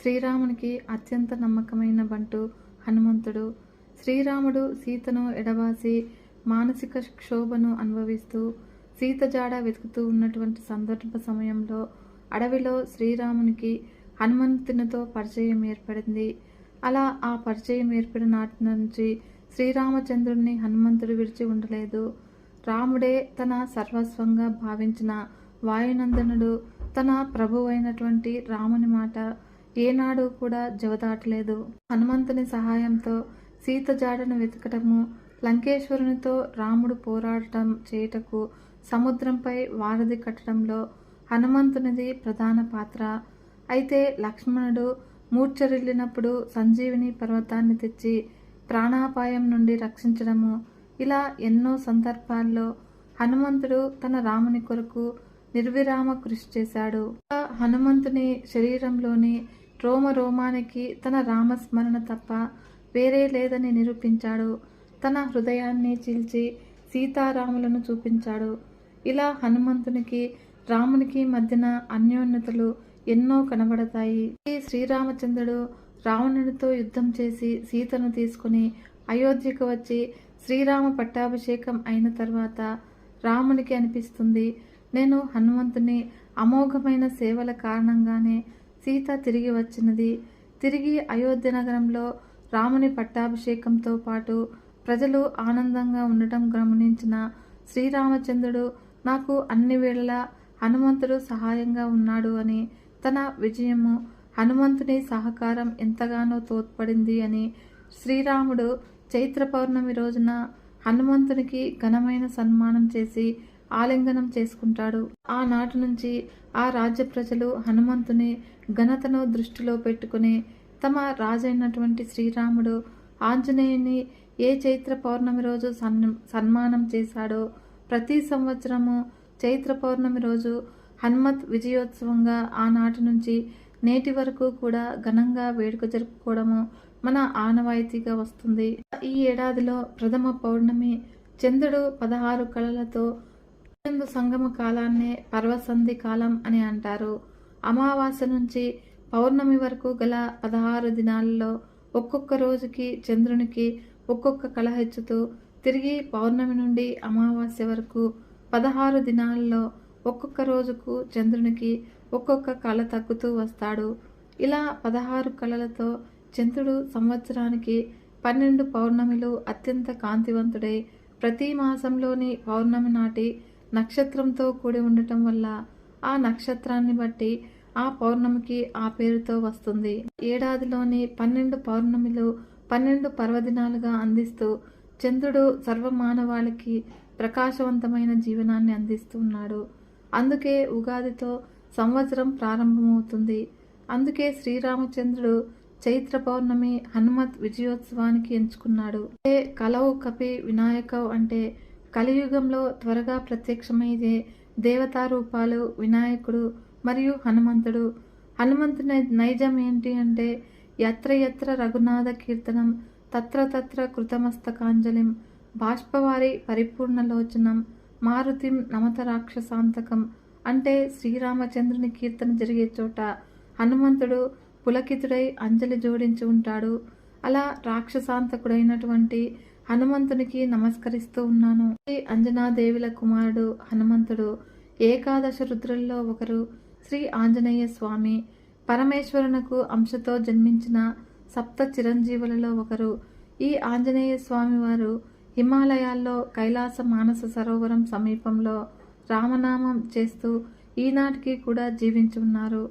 శ్రీరామునికి అత్యంత నమ్మకమైన బంటు హనుమంతుడు. శ్రీరాముడు సీతను ఎడబాసి మానసిక క్షోభను అనుభవిస్తూ సీత జాడ వెతుకుతూ ఉన్నటువంటి సందర్భ సమయంలో అడవిలో శ్రీరామునికి హనుమంతునితో పరిచయం ఏర్పడింది. అలా ఆ పరిచయం ఏర్పడిన నాటి నుంచి శ్రీరామచంద్రుడిని హనుమంతుడు విడిచి ఉండలేదు. రాముడే తన సర్వస్వంగా భావించిన వాయునందనుడు తన ప్రభు అయినటువంటి రాముని మాట ఏనాడు కూడా జవదాటలేదు. హనుమంతుని సహాయంతో సీత జాడను వెతకటము లంకేశ్వరునితో రాముడు పోరాడటం చేయుటకు సముద్రంపై వారధి కట్టడంలో హనుమంతునిది ప్రధాన పాత్ర. అయితే లక్ష్మణుడు మూర్ఛరిల్లినప్పుడు సంజీవిని పర్వతాన్ని తెచ్చి ప్రాణాపాయం నుండి రక్షించడము. ఇలా ఎన్నో సందర్భాల్లో హనుమంతుడు తన రాముని కొరకు నిర్విరామ కృషి చేశాడు. హనుమంతుని శరీరంలోని రోమ రోమానికి తన రామస్మరణ తప్ప వేరే లేదని నిరూపించాడు. తన హృదయాన్ని చీల్చి సీతారాములను చూపించాడు. ఇలా హనుమంతునికి రామునికి మధ్యన అన్యోన్యతలు ఎన్నో కనబడతాయి. ఈ శ్రీరామచంద్రుడు రావణునితో యుద్ధం చేసి సీతను తీసుకుని అయోధ్యకు వచ్చి శ్రీరామ పట్టాభిషేకం అయిన తర్వాత రామునికి అనిపిస్తుంది నేను హనుమంతుని అమోఘమైన సేవల కారణంగానే సీత తిరిగి వచ్చినది. తిరిగి అయోధ్య నగరంలో రాముని పట్టాభిషేకంతో పాటు ప్రజలు ఆనందంగా ఉండటం గమనించిన శ్రీరామచంద్రుడు నాకు అన్ని వేళలా హనుమంతుడు సహాయంగా ఉన్నాడు అని తన విజయము హనుమంతుని సహకారం ఎంతగానో తోడ్పడింది అని శ్రీరాముడు చైత్ర పౌర్ణమి రోజున హనుమంతునికి ఘనమైన సన్మానం చేసి ఆలింగనం చేసుకుంటాడు. ఆనాటి నుంచి ఆ రాజ్య ప్రజలు హనుమంతుని ఘనతను దృష్టిలో పెట్టుకుని తమ రాజైనటువంటి శ్రీరాముడు ఆంజనేయుని ఏ చైత్ర పౌర్ణమి రోజు సన్ సన్మానం చేశాడో ప్రతి సంవత్సరము చైత్ర పౌర్ణమి రోజు హనుమత్ విజయోత్సవంగా ఆనాటి నుంచి నేటి వరకు కూడా ఘనంగా వేడుక జరుపుకోవడము మన ఆనవాయితీగా వస్తుంది. ఈ ఏడాదిలో ప్రథమ పౌర్ణమి చంద్రుడు పదహారు కళలతో చంద్రు సంగమ కాలాన్నే పర్వసంధి కాలం అని అంటారు. అమావాస్య నుంచి పౌర్ణమి వరకు గల పదహారు దినాలలో ఒక్కొక్క రోజుకి చంద్రునికి ఒక్కొక్క కళ హెచ్చుతూ తిరిగి పౌర్ణమి నుండి అమావాస్య వరకు పదహారు దినాల్లో ఒక్కొక్క రోజుకు చంద్రునికి ఒక్కొక్క కళ తగ్గుతూ వస్తాడు. ఇలా పదహారు కళలతో చంద్రుడు సంవత్సరానికి పన్నెండు పౌర్ణమిలు అత్యంత కాంతివంతుడై ప్రతి మాసంలోని పౌర్ణమి నాటి నక్షత్రంతో కూడి ఉండటం వల్ల ఆ నక్షత్రాన్ని బట్టి ఆ పౌర్ణమికి ఆ పేరుతో వస్తుంది. ఏడాదిలోని పన్నెండు పౌర్ణమిలు పన్నెండు పర్వదినాలుగా అందిస్తూ చంద్రుడు సర్వమానవాళికి ప్రకాశవంతమైన జీవనాన్ని అందిస్తున్నాడు అందుకే ఉగాదితో సంవత్సరం ప్రారంభమవుతుంది. అందుకే శ్రీరామచంద్రుడు చైత్ర పౌర్ణమి హనుమత్ విజయోత్సవానికి ఎంచుకున్నాడు. కలవు కపి వినాయకవ్ అంటే కలియుగంలో త్వరగా ప్రత్యక్షమయ్యే దేవతా రూపాలు వినాయకుడు మరియు హనుమంతుడు. హనుమంతుని నైజం ఏంటి అంటే యత్ర యత్ర రఘునాథ కీర్తనం తత్ర తత్ర కృతమస్తకాంజలిం బాష్పవారి పరిపూర్ణలోచనం మారుతిం నమత రాక్షసాంతకం అంటే శ్రీరామచంద్రుని కీర్తన జరిగే చోట హనుమంతుడు పులకితుడై అంజలి జోడించి ఉంటాడు. అలా రాక్షసాంతకుడైనటువంటి హనుమంతునికి నమస్కరిస్తూ ఉన్నాను. శ్రీ అంజనాదేవిల కుమారుడు హనుమంతుడు ఏకాదశ రుద్రుల్లో ఒకరు శ్రీ ఆంజనేయ స్వామి. పరమేశ్వరునకు అంశతో జన్మించిన సప్త చిరంజీవులలో ఒకరు. ఈ ఆంజనేయ స్వామి వారు హిమాలయాల్లో కైలాస మానస సరోవరం సమీపంలో రామనామం చేస్తూ ఈనాటికి కూడా జీవించి ఉన్నారు.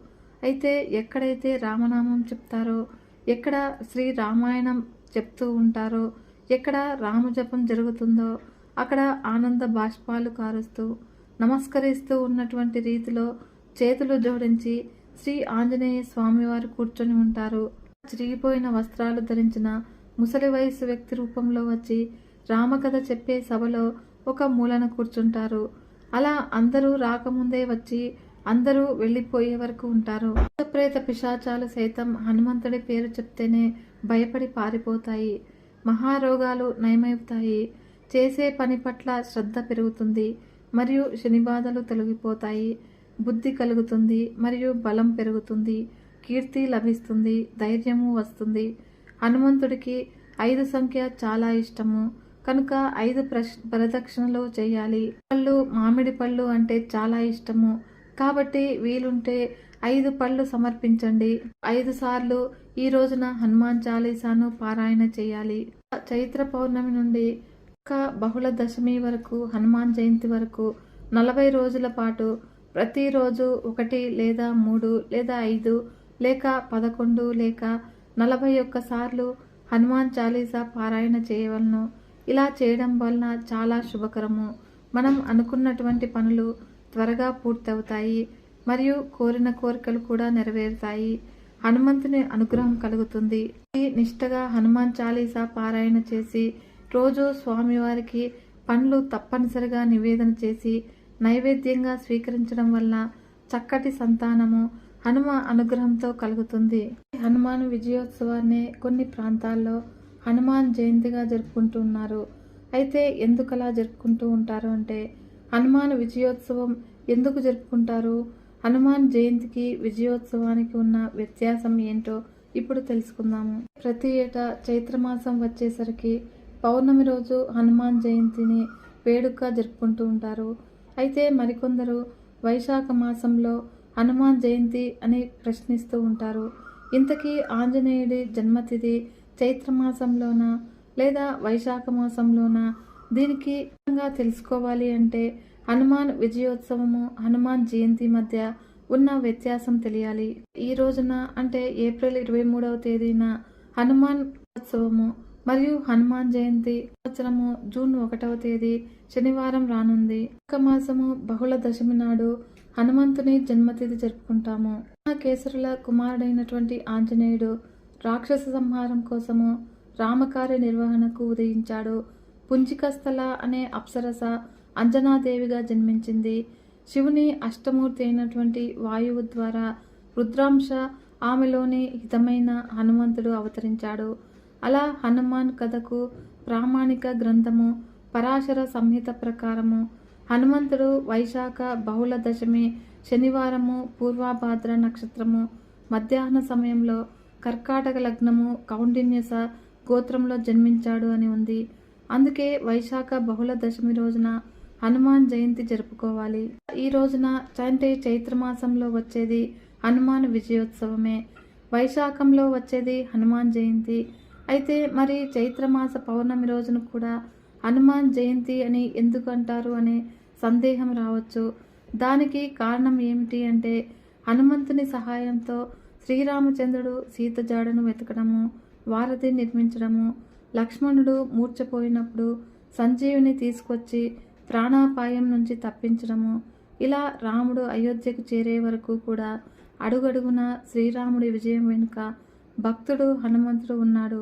అయితే ఎక్కడైతే రామనామం చెప్తారో ఎక్కడ శ్రీ రామాయణం చెప్తూ ఉంటారో ఎక్కడ రామజపం జరుగుతుందో అక్కడ ఆనంద బాష్పాలు కారుస్తూ నమస్కరిస్తూ ఉన్నటువంటి రీతిలో చేతులు జోడించి శ్రీ ఆంజనేయ స్వామివారు కూర్చొని ఉంటారు. చిరిగిపోయిన వస్త్రాలు ధరించిన ముసలి వయసు వ్యక్తి రూపంలో వచ్చి రామకథ చెప్పే సభలో ఒక మూలన కూర్చుంటారు. అలా అందరూ రాకముందే వచ్చి అందరూ వెళ్ళిపోయే వరకు ఉంటారు. ప్రేత పిశాచాలు సైతం హనుమంతుడి పేరు చెప్తేనే భయపడి పారిపోతాయి. మహారోగాలు నయమవుతాయి. చేసే పని పట్ల శ్రద్ధ పెరుగుతుంది. మరియు శనిబాధలు తొలగిపోతాయి బుద్ధి కలుగుతుంది మరియు బలం పెరుగుతుంది కీర్తి లభిస్తుంది ధైర్యము వస్తుంది. హనుమంతుడికి ఐదు సంఖ్య చాలా ఇష్టము. కనుక ఐదు ప్రశ్ ప్రదక్షిణలు చేయాలి. పళ్ళు మామిడి పళ్ళు అంటే చాలా ఇష్టము. కాబట్టి వీలుంటే ఐదు పళ్ళు సమర్పించండి. ఐదు సార్లు ఈ రోజున హనుమాన్ చాలీసాను పారాయణ చేయాలి. చైత్ర పౌర్ణమి నుండి యొక్క బహుళ దశమి వరకు హనుమాన్ జయంతి వరకు నలభై రోజుల పాటు ప్రతిరోజు ఒకటి లేదా మూడు లేదా ఐదు లేక పదకొండు లేక నలభై ఒక్క సార్లు హనుమాన్ చాలీసా పారాయణ చేయవలను. ఇలా చేయడం వలన చాలా శుభకరము. మనం అనుకున్నటువంటి పనులు త్వరగా పూర్తవుతాయి మరియు కోరిన కోరికలు కూడా నెరవేరుతాయి. హనుమంతుని అనుగ్రహం కలుగుతుంది. నిష్టగా హనుమాన్ చాలీసా పారాయణ చేసి రోజు స్వామివారికి పండ్లు తప్పనిసరిగా నివేదన చేసి నైవేద్యంగా స్వీకరించడం వల్ల చక్కటి సంతానము హనుమ అనుగ్రహంతో కలుగుతుంది. హనుమాన్ విజయోత్సవాన్ని కొన్ని ప్రాంతాల్లో హనుమాన్ జయంతిగా జరుపుకుంటున్నారు అయితే ఎందుకలా జరుపుకుంటూ ఉంటారు అంటే హనుమాన్ విజయోత్సవం ఎందుకు జరుపుకుంటారు? హనుమాన్ జయంతికి విజయోత్సవానికి ఉన్న వ్యత్యాసం ఏంటో ఇప్పుడు తెలుసుకుందాము. ప్రతి ఏటా చైత్రమాసం వచ్చేసరికి పౌర్ణమి రోజు హనుమాన్ జయంతిని వేడుకగా జరుపుకుంటూ ఉంటారు. అయితే మరికొందరు వైశాఖ మాసంలో హనుమాన్ జయంతి అని ప్రశ్నిస్తూ ఉంటారు. ఇంతకీ ఆంజనేయుడి జన్మతిథి చైత్రమాసంలోన లేదా వైశాఖ మాసంలోన? దీనికి తెలుసుకోవాలి అంటే హనుమాన్ విజయోత్సవము హనుమాన్ జయంతి మధ్య ఉన్న వ్యత్యాసం తెలియాలి. ఈ రోజున అంటే ఏప్రిల్ ఇరవై మూడవ తేదీన హనుమాన్ ఉత్సవము మరియు హనుమాన్ జయంతి సంవత్సరము జూన్ ఒకటవ తేదీ శనివారం రానుంది. ఒక మాసము బహుళ దశమి నాడు హనుమంతుని జన్మతిథి జరుపుకుంటాము. కేసరుల కుమారుడైనటువంటి ఆంజనేయుడు రాక్షస సంహారం కోసము రామకార్య నిర్వహణకు ఉదయించాడు. పుంజికస్థల అనే అప్సరస అంజనాదేవిగా జన్మించింది. శివుని అష్టమూర్తి అయినటువంటి వాయువు ద్వారా రుద్రాంశ ఆమెలోని హితమైన హనుమంతుడు అవతరించాడు. అలా హనుమాన్ కథకు ప్రామాణిక గ్రంథము పరాశర సంహిత ప్రకారము హనుమంతుడు వైశాఖ బహుళ దశమి శనివారము పూర్వాభాద్ర నక్షత్రము మధ్యాహ్న సమయంలో కర్కాటక లగ్నము కౌండిన్యస గోత్రంలో జన్మించాడు అని ఉంది. అందుకే వైశాఖ బహుళ దశమి రోజున హనుమాన్ జయంతి జరుపుకోవాలి. ఈ రోజున అంటే చైత్రమాసంలో వచ్చేది హనుమాన్ విజయోత్సవమే. వైశాఖంలో వచ్చేది హనుమాన్ జయంతి. అయితే మరి చైత్రమాస పౌర్ణమి రోజున కూడా హనుమాన్ జయంతి అని ఎందుకు అంటారు అనే సందేహం రావచ్చు. దానికి కారణం ఏమిటి అంటే హనుమంతుని సహాయంతో శ్రీరామచంద్రుడు సీత జాడను వెతకడము వారధి నిర్మించడము లక్ష్మణుడు మూర్చపోయినప్పుడు సంజీవిని తీసుకొచ్చి ప్రాణాపాయం నుంచి తప్పించడము ఇలా రాముడు అయోధ్యకు చేరే వరకు కూడా అడుగడుగున శ్రీరాముడి విజయం వెనుక భక్తుడు హనుమంతుడు ఉన్నాడు.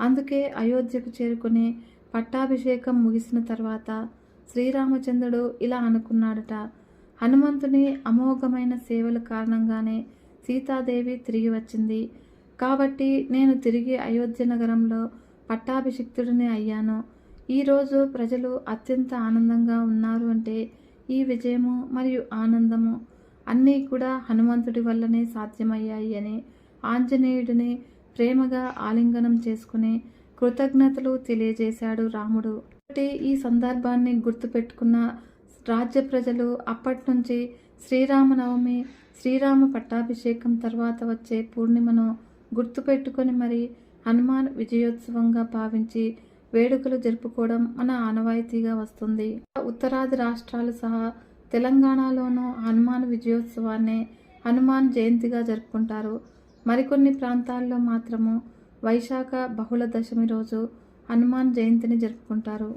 అందుకే అయోధ్యకు చేరుకుని పట్టాభిషేకం ముగిసిన తర్వాత శ్రీరామచంద్రుడు ఇలా అనుకున్నాడట హనుమంతుని అమోఘమైన సేవల కారణంగానే సీతాదేవి తిరిగి వచ్చింది. కాబట్టి నేను తిరిగి అయోధ్య నగరంలో పట్టాభిషిక్తుడిని అయ్యాను. ఈరోజు ప్రజలు అత్యంత ఆనందంగా ఉన్నారు అంటే ఈ విజయము మరియు ఆనందము అన్నీ కూడా హనుమంతుడి వల్లనే సాధ్యమయ్యాయి అని ఆంజనేయుడిని ప్రేమగా ఆలింగనం చేసుకుని కృతజ్ఞతలు తెలియజేశాడు రాముడు. కాబట్టి ఈ సందర్భాన్ని గుర్తుపెట్టుకున్న రాజ్య ప్రజలు అప్పటి నుంచి శ్రీరామనవమి శ్రీరామ పట్టాభిషేకం తర్వాత వచ్చే పూర్ణిమను గుర్తుపెట్టుకొని మరి హనుమాన్ విజయోత్సవంగా భావించి వేడుకలు జరుపుకోవడం మన ఆనవాయితీగా వస్తుంది. ఉత్తరాది రాష్ట్రాలు సహా తెలంగాణలోనూ హనుమాన్ విజయోత్సవాన్ని హనుమాన్ జయంతిగా జరుపుకుంటారు. మరికొన్ని ప్రాంతాల్లో మాత్రము వైశాఖ బహుళ దశమి రోజు హనుమాన్ జయంతిని జరుపుకుంటారు.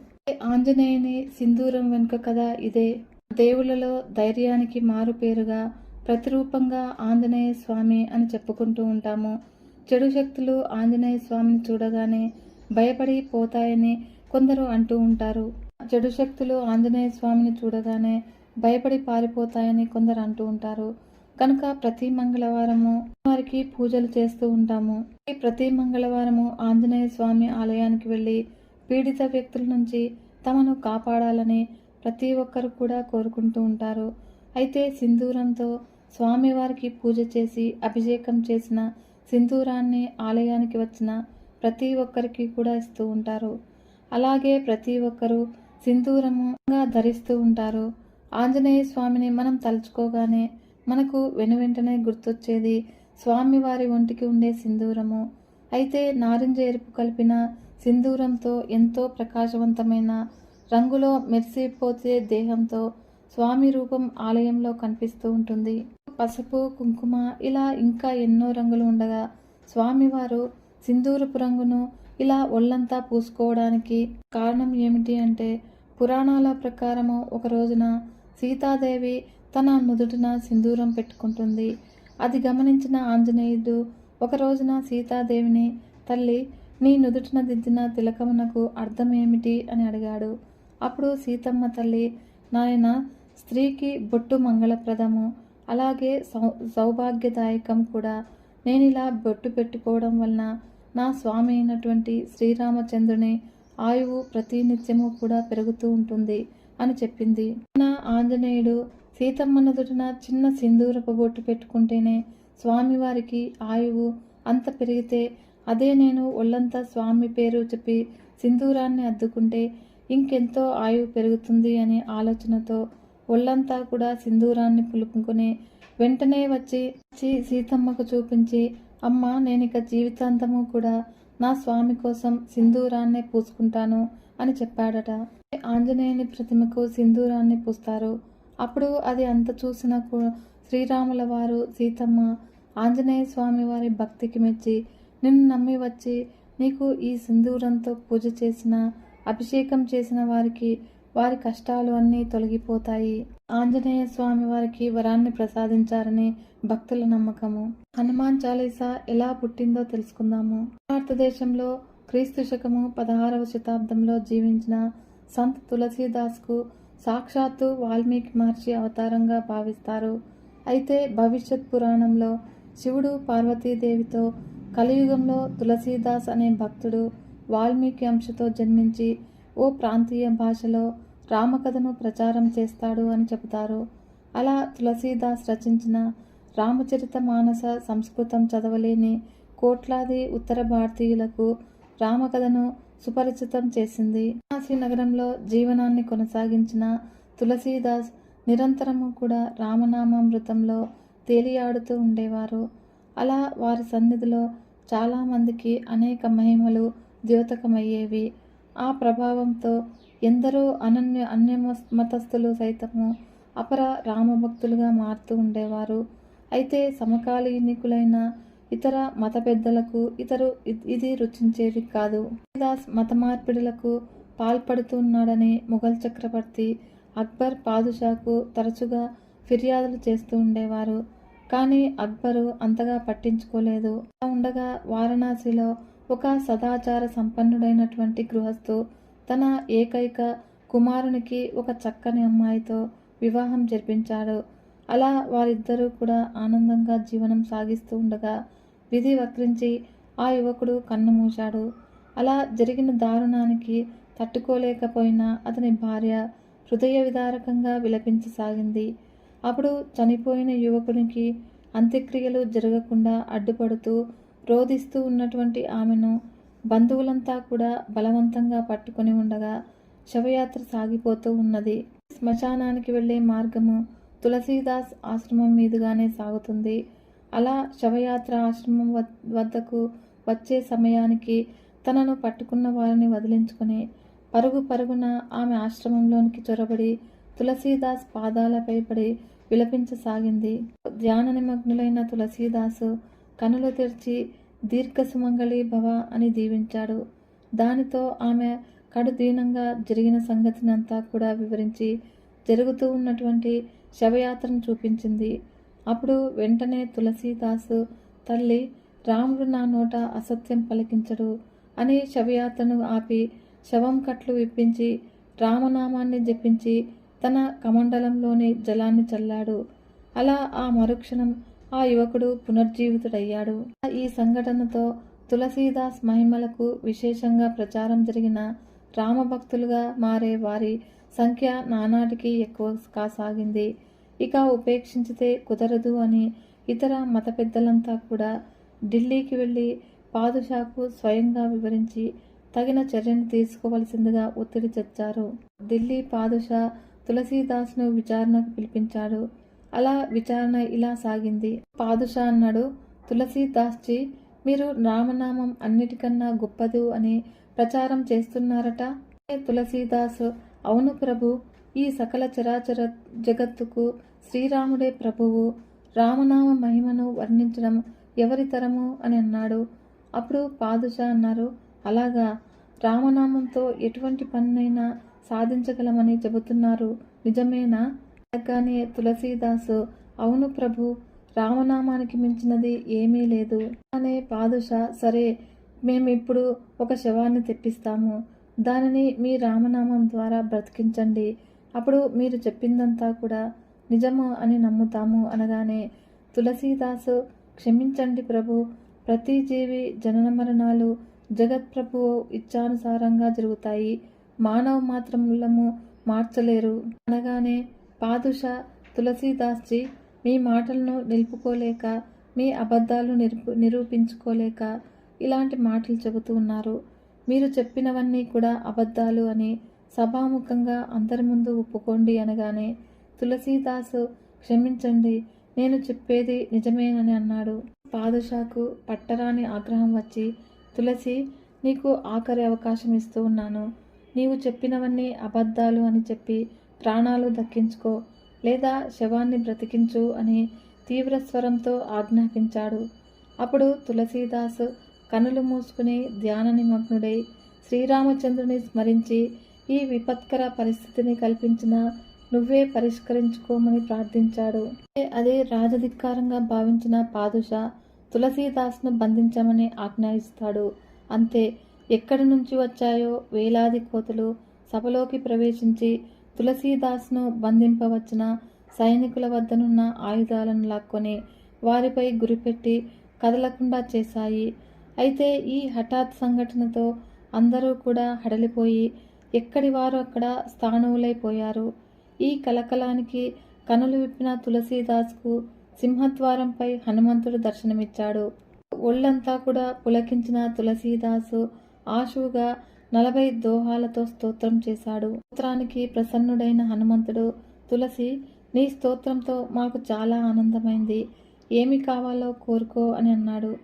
ఆంజనేయుని సింధూరం వెనుక కథ ఇదే? దేవుళ్ళలో ధైర్యానికి మారుపేరుగా ప్రతిరూపంగా ఆంజనేయ స్వామి అని చెప్పుకుంటూ ఉంటాము. చెడు శక్తులు ఆంజనేయ స్వామిని చూడగానే భయపడి పోతాయని కొందరు అంటూ ఉంటారు. చెడు శక్తులు ఆంజనేయ స్వామిని చూడగానే భయపడి పారిపోతాయని కొందరు అంటూ ఉంటారు. కనుక ప్రతి మంగళవారము వారికి పూజలు చేస్తూ ఉంటాము. ఈ ప్రతి మంగళవారము ఆంజనేయ స్వామి ఆలయానికి వెళ్ళి పీడిత వ్యక్తుల నుంచి తమను కాపాడాలని ప్రతి ఒక్కరు కూడా కోరుకుంటూ ఉంటారు. అయితే సింధూరంతో స్వామివారికి పూజ చేసి అభిషేకం చేసిన సింధూరాన్ని ఆలయానికి వచ్చిన ప్రతి ఒక్కరికి కూడా ఇస్తూ ఉంటారు. అలాగే ప్రతి ఒక్కరూ సింధూరముగా ధరిస్తూ ఉంటారు. ఆంజనేయ స్వామిని మనం తలుచుకోగానే మనకు వెనువెంటనే గుర్తొచ్చేది స్వామివారి ఒంటికి ఉండే సింధూరము. అయితే నారింజ ఎరుపు కలిపిన సింధూరంతో ఎంతో ప్రకాశవంతమైన రంగులో మెరిసిపోతే దేహంతో స్వామి రూపం ఆలయంలో కనిపిస్తూ ఉంటుంది. పసుపు కుంకుమ ఇలా ఇంకా ఎన్నో రంగులు ఉండగా స్వామివారు సింధూరపు రంగును ఇలా ఒళ్ళంతా పూసుకోవడానికి కారణం ఏమిటి అంటే పురాణాల ప్రకారము ఒక రోజున సీతాదేవి తన నుదుటిన సింధూరం పెట్టుకుంటుంది. అది గమనించిన ఆంజనేయుడు ఒక రోజున సీతాదేవిని తల్లి నీ నుదుటిన దిద్దిన తిలకమునకు అర్థం ఏమిటి అని అడిగాడు. అప్పుడు సీతమ్మ తల్లి నాయన స్త్రీకి బొట్టు మంగళప్రదము అలాగే సౌ సౌభాగ్యదాయకం కూడా. నేను ఇలా బొట్టు పెట్టుకోవడం వలన నా స్వామి అయినటువంటి శ్రీరామచంద్రుని ఆయువు ప్రతినిత్యము కూడా పెరుగుతూ ఉంటుంది అని చెప్పింది. నా ఆంజనేయుడు సీతమ్మ నుదుటిన చిన్న సింధూరపు బొట్టు పెట్టుకుంటేనే స్వామివారికి ఆయువు అంత పెరిగితే అదే నేను ఒళ్ళంతా స్వామి పేరు చెప్పి సింధూరాన్ని అద్దుకుంటే ఇంకెంతో ఆయువు పెరుగుతుంది అనే ఆలోచనతో ఒళ్ళంతా కూడా సింధూరాన్ని పులుపుకుని వెంటనే వచ్చి వచ్చి సీతమ్మకు చూపించి అమ్మ నేనిక జీవితాంతము కూడా నా స్వామి కోసం సింధూరాన్నే పూసుకుంటాను అని చెప్పాడట. ఆంజనేయుని ప్రతిమకు సింధూరాన్ని పూస్తారు. అప్పుడు అది అంత చూసిన శ్రీరాముల వారు సీతమ్మ ఆంజనేయ స్వామి వారి భక్తికి మెచ్చి నిన్ను నమ్మి వచ్చి నీకు ఈ సింధూరంతో పూజ చేసిన అభిషేకం చేసిన వారికి వారి కష్టాలు అన్నీ తొలగిపోతాయి. ఆంజనేయ స్వామి వారికి వరాన్ని ప్రసాదించారని భక్తుల నమ్మకము. హనుమాన్ చాలీసా ఎలా పుట్టిందో తెలుసుకుందాము. భారతదేశంలో క్రీస్తు శకము పదహారవ శతాబ్దంలో జీవించిన సంత్ తులసీదాస్కు సాక్షాత్తు వాల్మీకి మహర్షి అవతారంగా భావిస్తారు. అయితే భవిష్యత్ పురాణంలో శివుడు పార్వతీదేవితో కలియుగంలో తులసీదాస్ అనే భక్తుడు వాల్మీకి అంశతో జన్మించి ఓ ప్రాంతీయ భాషలో రామకథను ప్రచారం చేస్తాడు అని చెబుతారు. అలా తులసీదాస్ రచించిన రామచరిత మానస సంస్కృతం చదవలేని కోట్లాది ఉత్తర భారతీయులకు రామకథను సుపరిచితం చేసింది. వారణాసి నగరంలో జీవనాన్ని కొనసాగించిన తులసీదాస్ నిరంతరము కూడా రామనామామృతంలో తేలియాడుతూ ఉండేవారు. అలా వారి సన్నిధిలో చాలామందికి అనేక మహిమలు ద్యోతకమయ్యేవి. ఆ ప్రభావంతో ఎందరో అనన్య అన్య మతస్థులు సైతము అపర రామభక్తులుగా మారుతూ ఉండేవారు. అయితే సమకాలీనికులైన ఇతర మత పెద్దలకు ఇతరు ఇది రుచించేది కాదు. దాస్ మత మార్పిడులకు పాల్పడుతున్నాడని మొఘల్ చక్రవర్తి అక్బర్ పాదుషాకు తరచుగా ఫిర్యాదులు చేస్తూ ఉండేవారు. కానీ అక్బరు అంతగా పట్టించుకోలేదు. అలా ఉండగా వారణాసిలో ఒక సదాచార సంపన్నుడైనటువంటి గృహస్థు తన ఏకైక కుమారునికి ఒక చక్కని అమ్మాయితో వివాహం జరిపించాడు. అలా వారిద్దరూ కూడా ఆనందంగా జీవనం సాగిస్తూ ఉండగా విధి వక్రించి ఆ యువకుడు కన్ను మూశాడు. అలా జరిగిన దారుణానికి తట్టుకోలేకపోయిన అతని భార్య హృదయ విదారకంగా విలపించసాగింది. అప్పుడు చనిపోయిన యువకునికి అంత్యక్రియలు జరగకుండా అడ్డుపడుతూ రోధిస్తూ ఉన్నటువంటి ఆమెను బంధువులంతా కూడా బలవంతంగా పట్టుకొని ఉండగా శవయాత్ర సాగిపోతూ ఉన్నది. శ్మశానానికి వెళ్ళే మార్గము తులసీదాస్ ఆశ్రమం మీదుగానే సాగుతుంది. అలా శవయాత్ర ఆశ్రమం వద్దకు వచ్చే సమయానికి తనను పట్టుకున్న వారిని వదిలించుకొని పరుగు పరుగున ఆమె ఆశ్రమంలోనికి చొరబడి తులసీదాస్ పాదాలపై పడి విలపించసాగింది. ధ్యాన నిమగ్నులైన తులసీదాసు కనులు తెరిచి దీర్ఘ సుమంగళి భవ అని దీవించాడు. దానితో ఆమె కడుదీనంగా జరిగిన సంగతినంతా కూడా వివరించి జరుగుతూ ఉన్నటువంటి శవయాత్రను చూపించింది. అప్పుడు వెంటనే తులసీదాసు తల్లి రాముడు నా నోట అసత్యం పలికించడు అని శవయాత్రను ఆపి శవం కట్లు విప్పించి రామనామాన్ని జపించి తన కమండలంలోని జలాన్ని చల్లాడు. అలా ఆ మరుక్షణం ఆ యువకుడు పునర్జీవితుడయ్యాడు. ఈ సంఘటనతో తులసీదాస్ మహిమలకు విశేషంగా ప్రచారం జరిగిన రామభక్తులుగా మారే వారి సంఖ్య నానాటికి ఎక్కువ కాసాగింది. ఇక ఉపేక్షించితే కుదరదు అని ఇతర మత పెద్దలంతా కూడా ఢిల్లీకి వెళ్ళి పాదుషాకు స్వయంగా వివరించి తగిన చర్యను తీసుకోవలసిందిగా ఒత్తిడి తెచ్చారు ఢిల్లీ పాదుషా తులసీదాస్ను విచారణకు పిలిపించాడు. అలా విచారణ ఇలా సాగింది. పాదుషా అన్నాడు తులసీదాస్జీ మీరు రామనామం అన్నిటికన్నా గొప్పదు అని ప్రచారం చేస్తున్నారట? తులసీదాస్ అవును ప్రభు. ఈ సకల చరాచర జగత్తుకు శ్రీరాముడే ప్రభువు. రామనామ మహిమను వర్ణించడం ఎవరి తరము అని అన్నాడు. అప్పుడు పాదుషా అన్నారు అలాగా రామనామంతో ఎటువంటి పనినైనా సాధించగలమని చెబుతున్నారు. నిజమేనా? అనగానే తులసీదాసు అవును ప్రభు రామనామానికి మించినది ఏమీ లేదు. అనే పాదుషా సరే మేమిప్పుడు ఒక శవాన్ని తెప్పిస్తాము. దానిని మీ రామనామం ద్వారా బ్రతికించండి. అప్పుడు మీరు చెప్పిందంతా కూడా నిజము అని నమ్ముతాము అనగానే తులసీదాసు క్షమించండి ప్రభు ప్రతి జీవి జనన మరణాలు జగత్ప్రభువు ఇచ్చానుసారంగా జరుగుతాయి. మానవ మాత్రములము మార్చలేరు. అనగానే పాదుష తులసీదాస్జీ మీ మాటలను నిలుపుకోలేక మీ అబద్ధాలు నిరూపు నిరూపించుకోలేక ఇలాంటి మాటలు చెబుతూ ఉన్నారు. మీరు చెప్పినవన్నీ కూడా అబద్ధాలు అని సభాముఖంగా అందరి ముందు ఒప్పుకోండి అనగానే తులసీదాసు క్షమించండి నేను చెప్పేది నిజమేనని అన్నాడు. పాదుషాకు పట్టరాని ఆగ్రహం వచ్చి తులసి నీకు ఆఖరి అవకాశం ఇస్తూ ఉన్నాను. నీవు చెప్పినవన్నీ అబద్ధాలు అని చెప్పి ప్రాణాలు దక్కించుకో లేదా శవాన్ని బ్రతికించు అని తీవ్ర స్వరంతో ఆజ్ఞాపించాడు. అప్పుడు తులసీదాస్ కనులు మూసుకుని ధ్యాన నిమగ్నుడై శ్రీరామచంద్రుని స్మరించి ఈ విపత్కర పరిస్థితిని కల్పించిన నువ్వే పరిష్కరించుకోమని ప్రార్థించాడు. అదే రాజధిక్కారంగా భావించిన పాదుషా తులసీదాస్ను బంధించమని ఆజ్ఞాయిస్తాడు. అంతే ఎక్కడి నుంచి వచ్చాయో వేలాది కోతులు సభలోకి ప్రవేశించి తులసీదాస్ను బంధింపవచ్చిన సైనికుల వద్దనున్న ఆయుధాలను లాక్కొని వారిపై గురిపెట్టి కదలకుండా చేశాయి. అయితే ఈ హఠాత్ సంఘటనతో అందరూ కూడా హడలిపోయి ఎక్కడి వారు అక్కడ స్థానువులైపోయారు ఈ కలకలానికి కనులు విప్పిన తులసీదాస్కు సింహద్వారంపై హనుమంతుడు దర్శనమిచ్చాడు. ఒళ్ళంతా కూడా పులకించిన తులసీదాసు ఆశువుగా నలభై దోహాలతో స్తోత్రం చేశాడు. స్తోత్రానికి ప్రసన్నుడైన హనుమంతుడు తులసి నీ స్తోత్రంతో మాకు చాలా ఆనందమైంది. ఏమి కావాలో కోరుకో అని అన్నాడు.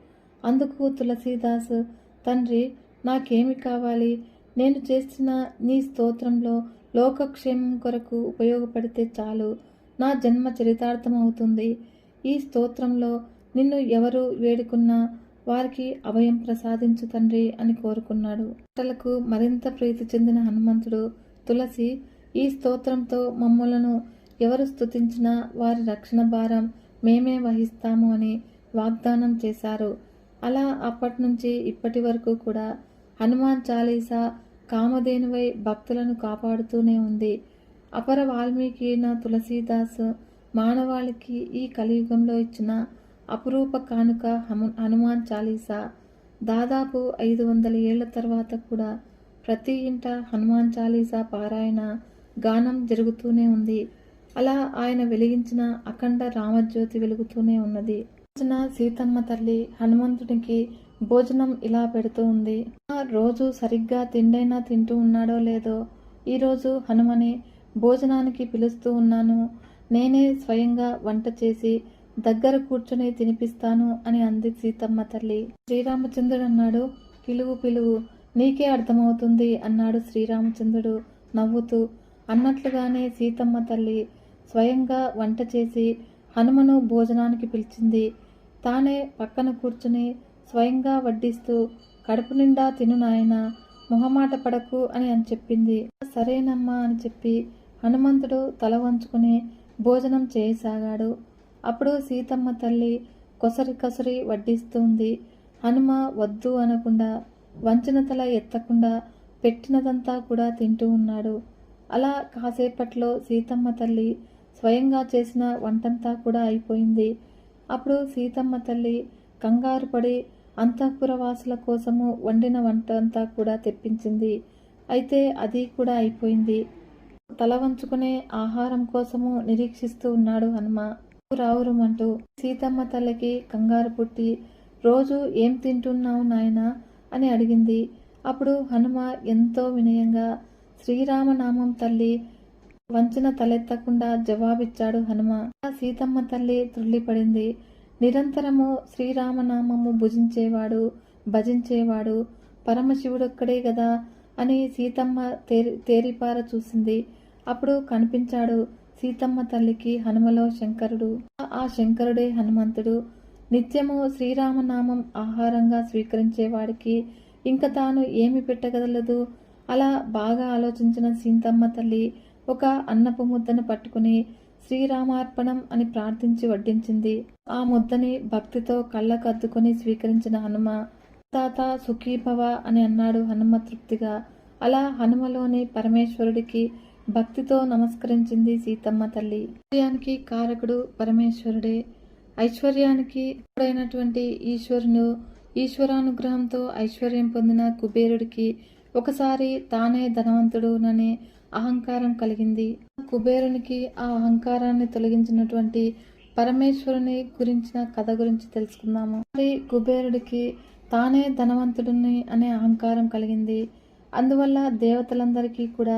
అందుకు తులసీదాస్ తండ్రి నాకేమి కావాలి? నేను చేసిన నీ స్తోత్రంలో లోకక్షేమం కొరకు ఉపయోగపడితే చాలు. నా జన్మ చరితార్థం అవుతుంది ఈ స్తోత్రంలో నిన్ను ఎవరు వేడుకున్నా వారికి అభయం ప్రసాదించు తండ్రి అని కోరుకున్నాడు. మాటలకు మరింత ప్రీతి చెందిన హనుమంతుడు తులసి ఈ స్తోత్రంతో మమ్మలను ఎవరు స్తుతించినా వారి రక్షణ భారం మేమే వహిస్తాము అని వాగ్దానం చేశారు. అలా అప్పటి నుంచి ఇప్పటి వరకు కూడా హనుమాన్ చాలీసా కామధేనువై భక్తులను కాపాడుతూనే ఉంది. అపర వాల్మీకిన తులసీదాస్ మానవాళికి ఈ కలియుగంలో ఇచ్చిన అపురూప కానుక హనుమాన్ చాలీసా. దాదాపు ఐదు వందల ఏళ్ళ తర్వాత కూడా ప్రతి ఇంట హనుమాన్ చాలీసా పారాయణ గానం జరుగుతూనే ఉంది. అలా ఆయన వెలిగించిన అఖండ రామజ్యోతి వెలుగుతూనే ఉన్నది. సీతమ్మ తల్లి హనుమంతునికి భోజనం ఇలా పెడుతూ ఉంది. ఆ రోజు సరిగ్గా తిండైనా తింటూ ఉన్నాడో లేదో? ఈరోజు హనుమని భోజనానికి పిలుస్తూ ఉన్నాను. నేనే స్వయంగా వంట చేసి దగ్గర కూర్చొని తినిపిస్తాను అని అంది సీతమ్మ తల్లి. శ్రీరామచంద్రుడు అన్నాడు పిలువు పిలువు నీకే అర్థమవుతుంది అన్నాడు శ్రీరామచంద్రుడు నవ్వుతూ. అన్నట్లుగానే సీతమ్మ తల్లి స్వయంగా వంట చేసి హనుమను భోజనానికి పిలిచింది. తానే పక్కన కూర్చుని స్వయంగా వడ్డిస్తూ కడుపు నిండా తిను నాయన మొహమాట పడకు అని అని చెప్పింది. సరేనమ్మా అని చెప్పి హనుమంతుడు తల వంచుకుని భోజనం చేయసాగాడు. అప్పుడు సీతమ్మ తల్లి కొసరి కసరి వడ్డిస్తుంది. హనుమ వద్దు అనకుండా వంచిన తల ఎత్తకుండా పెట్టినదంతా కూడా తింటూ ఉన్నాడు. అలా కాసేపట్లో సీతమ్మ తల్లి స్వయంగా చేసిన వంటంతా కూడా అయిపోయింది. అప్పుడు సీతమ్మ తల్లి కంగారు పడి అంతఃపురవాసుల కోసము వండిన వంట అంతా కూడా తెప్పించింది. అయితే అది కూడా అయిపోయింది. తల వంచుకునే ఆహారం కోసము నిరీక్షిస్తూ ఉన్నాడు హనుమ. రావురుమంటూ సీతమ్మ తల్లికి కంగారు పుట్టి రోజు ఏం తింటున్నావు నాయనా అని అడిగింది. అప్పుడు హనుమ ఎంతో వినయంగా శ్రీరామనామం తల్లి వంచిన తలెత్తకుండా జవాబిచ్చాడు హనుమ. సీతమ్మ తల్లి త్రుళ్ళిపడింది నిరంతరము శ్రీరామనామము భుజించేవాడు భజించేవాడు పరమశివుడొక్కడే కదా అని సీతమ్మ తేరి తేరిపార చూసింది. అప్పుడు కనిపించాడు సీతమ్మ తల్లికి హనుమలో శంకరుడు. ఆ శంకరుడే హనుమంతుడు. నిత్యము శ్రీరామనామం ఆహారంగా స్వీకరించేవాడికి ఇంక తాను ఏమి పెట్టగలదు? అలా బాగా ఆలోచించిన సీతమ్మ తల్లి ఒక అన్నపు ముద్దను పట్టుకుని శ్రీరామార్పణం అని ప్రార్థించి వడ్డించింది. ఆ ముద్దని భక్తితో కళ్ళకద్దుకొని స్వీకరించిన హనుమ తాత సుఖీభవ అని అన్నాడు హనుమ తృప్తిగా. అలా హనుమలోని పరమేశ్వరుడికి భక్తితో నమస్కరించింది సీతమ్మ తల్లి. ఐశ్వర్యానికి కారకుడు పరమేశ్వరుడే. ఐశ్వర్యానికి అయినటువంటి ఈశ్వరును ఈశ్వరానుగ్రహంతో ఐశ్వర్యం పొందిన కుబేరుడికి ఒకసారి తానే ధనవంతుడుననే అహంకారం కలిగింది. కుబేరునికి ఆ అహంకారాన్ని తొలగించినటువంటి పరమేశ్వరుని గురించిన కథ గురించి తెలుసుకుందాము. మరి కుబేరుడికి తానే ధనవంతుడిని అనే అహంకారం కలిగింది. అందువల్ల దేవతలందరికీ కూడా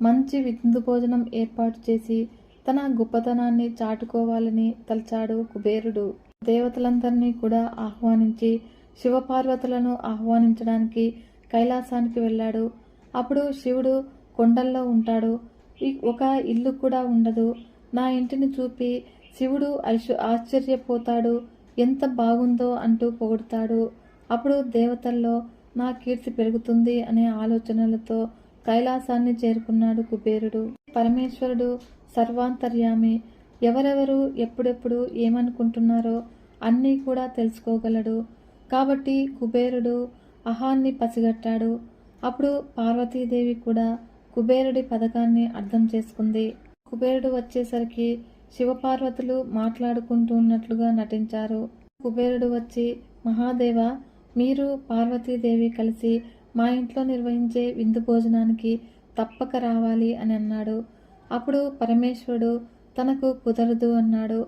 మంచి విందు భోజనం ఏర్పాటు చేసి తన గొప్పతనాన్ని చాటుకోవాలని తలచాడు కుబేరుడు. దేవతలందరినీ కూడా ఆహ్వానించి శివపార్వతులను ఆహ్వానించడానికి కైలాసానికి వెళ్ళాడు. అప్పుడు శివుడు కొండల్లో ఉంటాడు. ఒక ఇల్లు కూడా ఉండదు. నా ఇంటిని చూపి శివుడు ఐశ్వ ఆశ్చర్యపోతాడు. ఎంత బాగుందో అంటూ పొగుడుతాడు. అప్పుడు దేవతల్లో నా కీర్తి పెరుగుతుంది అనే ఆలోచనలతో కైలాసాన్ని చేరుకున్నాడు కుబేరుడు. పరమేశ్వరుడు సర్వాంతర్యామి. ఎవరెవరు ఎప్పుడెప్పుడు ఏమనుకుంటున్నారో అన్నీ కూడా తెలుసుకోగలడు. కాబట్టి కుబేరుడు అహాన్ని పసిగట్టాడు. అప్పుడు పార్వతీదేవి కూడా కుబేరుడి పథకాన్ని అర్థం చేసుకుంది. కుబేరుడు వచ్చేసరికి శివపార్వతులు మాట్లాడుకుంటున్నట్లుగా నటించారు. కుబేరుడు వచ్చి మహాదేవ మీరు పార్వతీదేవి కలిసి మా ఇంట్లో నిర్వహించే విందు భోజనానికి తప్పక రావాలి అని అన్నాడు. అప్పుడు పరమేశ్వరుడు తనకు కుదరదు అన్నాడు.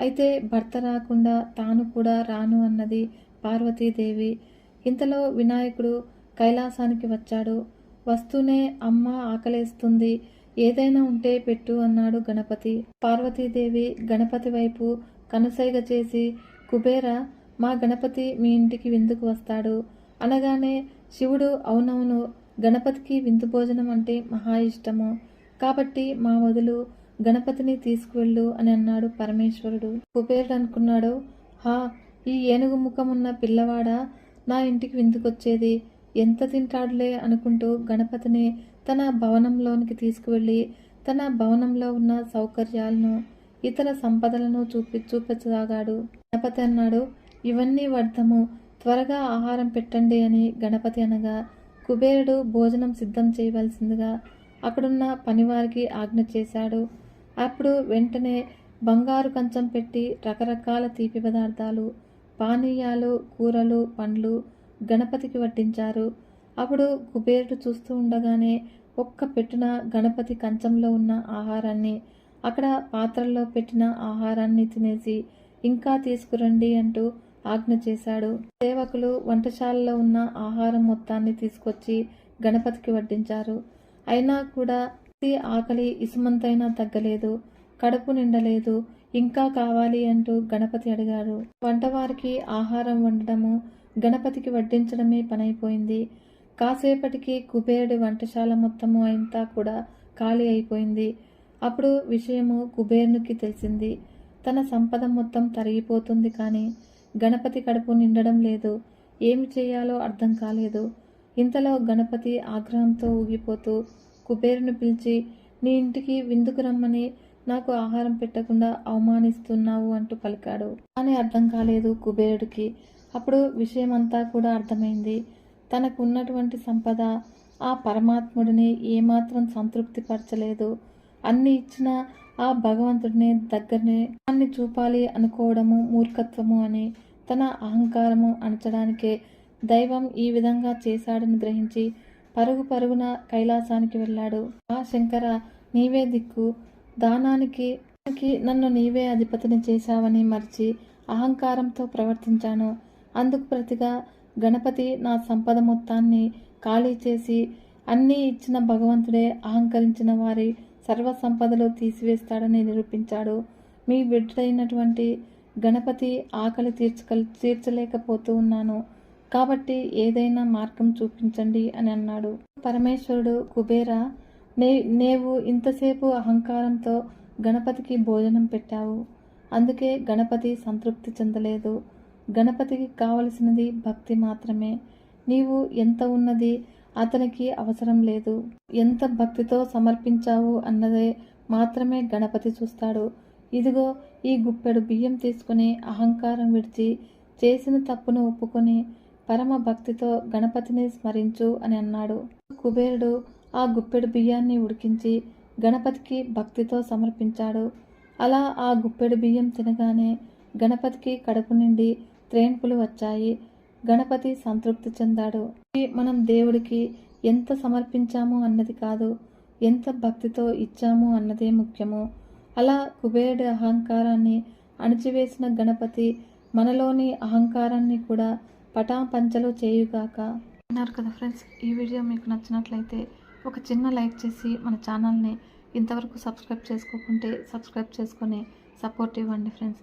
అయితే భర్త రాకుండా తాను కూడా రాను అన్నది పార్వతీదేవి. ఇంతలో వినాయకుడు కైలాసానికి వచ్చాడు. వస్తూనే అమ్మ ఆకలేస్తుంది. ఏదైనా ఉంటే పెట్టు అన్నాడు గణపతి. పార్వతీదేవి గణపతి వైపు కనుసైగ చేసి కుబేర మా గణపతి మీ ఇంటికి విందుకు వస్తాడు అనగానే శివుడు అవునవును గణపతికి విందు భోజనం అంటే మహా ఇష్టము. కాబట్టి మా వదులు గణపతిని తీసుకువెళ్ళు అని అన్నాడు పరమేశ్వరుడు. కుబేరుడు అనుకున్నాడు? హా ఈ ఏనుగు ముఖమున్న పిల్లవాడా? నా ఇంటికి విందుకొచ్చేది. ఎంత తింటాడులే అనుకుంటూ గణపతిని తన భవనంలోనికి తీసుకువెళ్ళి తన భవనంలో ఉన్న సౌకర్యాలను ఇతర సంపదలను చూపి చూపించసాగాడు గణపతి అన్నాడు ఇవన్నీ వర్ధము త్వరగా ఆహారం పెట్టండి అని గణపతి అనగా కుబేరుడు భోజనం సిద్ధం చేయవలసిందిగా అక్కడున్న పనివారికి ఆజ్ఞ చేశాడు. అప్పుడు వెంటనే బంగారు కంచం పెట్టి రకరకాల తీపి పదార్థాలు పానీయాలు కూరలు పండ్లు గణపతికి వడ్డించారు. అప్పుడు కుబేరుడు చూస్తూ ఉండగానే ఒక్క పెట్టున గణపతి కంచంలో ఉన్న ఆహారాన్ని అక్కడ పాత్రల్లో పెట్టిన ఆహారాన్ని తినేసి ఇంకా తీసుకురండి అంటూ ఆజ్ఞ చేశాడు. సేవకులు వంటశాలలో ఉన్న ఆహారం మొత్తాన్ని తీసుకొచ్చి గణపతికి వడ్డించారు. అయినా కూడా ఆకలి ఇసుమంతైనా తగ్గలేదు కడుపు నిండలేదు ఇంకా కావాలి అంటూ గణపతి అడిగాడు. వంటవారికి ఆహారం వండడము గణపతికి వడ్డించడమే పనైపోయింది. కాసేపటికి కుబేరుడి వంటశాల మొత్తము అంతా కూడా ఖాళీ అయిపోయింది. అప్పుడు విషయము కుబేరునికి తెలిసింది. తన సంపద మొత్తం తరిగిపోతుంది కానీ గణపతి కడుపు నిండడం లేదు. ఏమి చేయాలో అర్థం కాలేదు. ఇంతలో గణపతి ఆగ్రహంతో ఊగిపోతూ కుబేరును పిలిచి నీ ఇంటికి విందుకు రమ్మని నాకు ఆహారం పెట్టకుండా అవమానిస్తున్నావు అంటూ పలికాడు. అని అర్థం కాలేదు కుబేరుడికి. అప్పుడు విషయమంతా కూడా అర్థమైంది. తనకు ఉన్నటువంటి సంపద ఆ పరమాత్ముడిని ఏమాత్రం సంతృప్తిపరచలేదు. అన్ని ఇచ్చిన ఆ భగవంతుడిని దగ్గరనే అన్ని చూపాలి అనుకోవడము మూర్ఖత్వము అని తన అహంకారము అణచడానికే దైవం ఈ విధంగా చేశాడని గ్రహించి పరుగు పరుగున కైలాసానికి వెళ్ళాడు. ఆ శంకర నీవే దిక్కు. దానానికి నన్ను నీవే అధిపతిని చేశావని మర్చి అహంకారంతో ప్రవర్తించాను. అందుకు ప్రతిగా గణపతి నా సంపద మొత్తాన్ని ఖాళీ చేసి అన్నీ ఇచ్చిన భగవంతుడే అహంకరించిన వారి సర్వ సంపదలు తీసివేస్తాడని నిరూపించాడు. మీ బిడ్డైనటువంటి గణపతి ఆకలి తీర్చక తీర్చలేకపోతూ ఉన్నాను. కాబట్టి ఏదైనా మార్గం చూపించండి అని అన్నాడు. పరమేశ్వరుడు కుబేర నే నేవు ఇంతసేపు అహంకారంతో గణపతికి భోజనం పెట్టావు. అందుకే గణపతి సంతృప్తి చెందలేదు. గణపతికి కావలసినది భక్తి మాత్రమే. నీవు ఎంత ఉన్నది అతనికి అవసరం లేదు. ఎంత భక్తితో సమర్పించావు అన్నదే మాత్రమే గణపతి చూస్తాడు. ఇదిగో ఈ గుప్పెడు బియ్యం తీసుకుని అహంకారం విడిచి చేసిన తప్పును ఒప్పుకొని పరమ భక్తితో గణపతిని స్మరించు అని అన్నాడు. కుబేరుడు ఆ గుప్పెడు బియ్యాన్ని ఉడికించి గణపతికి భక్తితో సమర్పించాడు. అలా ఆ గుప్పెడు బియ్యం తినగానే గణపతికి కడుపు నిండి త్రేన్పులు వచ్చాయి. గణపతి సంతృప్తి చెందాడు. మనం దేవుడికి ఎంత సమర్పించాము అన్నది కాదు ఎంత భక్తితో ఇచ్చాము అన్నదే ముఖ్యము అలా కుబేరుడి అహంకారాన్ని అణిచివేసిన గణపతి మనలోని అహంకారాన్ని కూడా పటాపంచలు చేయుగాక. అన్నారు కదా ఫ్రెండ్స్ ఈ వీడియో మీకు నచ్చినట్లయితే ఒక చిన్న లైక్ చేసి మన ఛానల్ని ఇంతవరకు సబ్స్క్రైబ్ చేసుకోకుంటే సబ్స్క్రైబ్ చేసుకొని సపోర్ట్ ఇవ్వండి ఫ్రెండ్స్.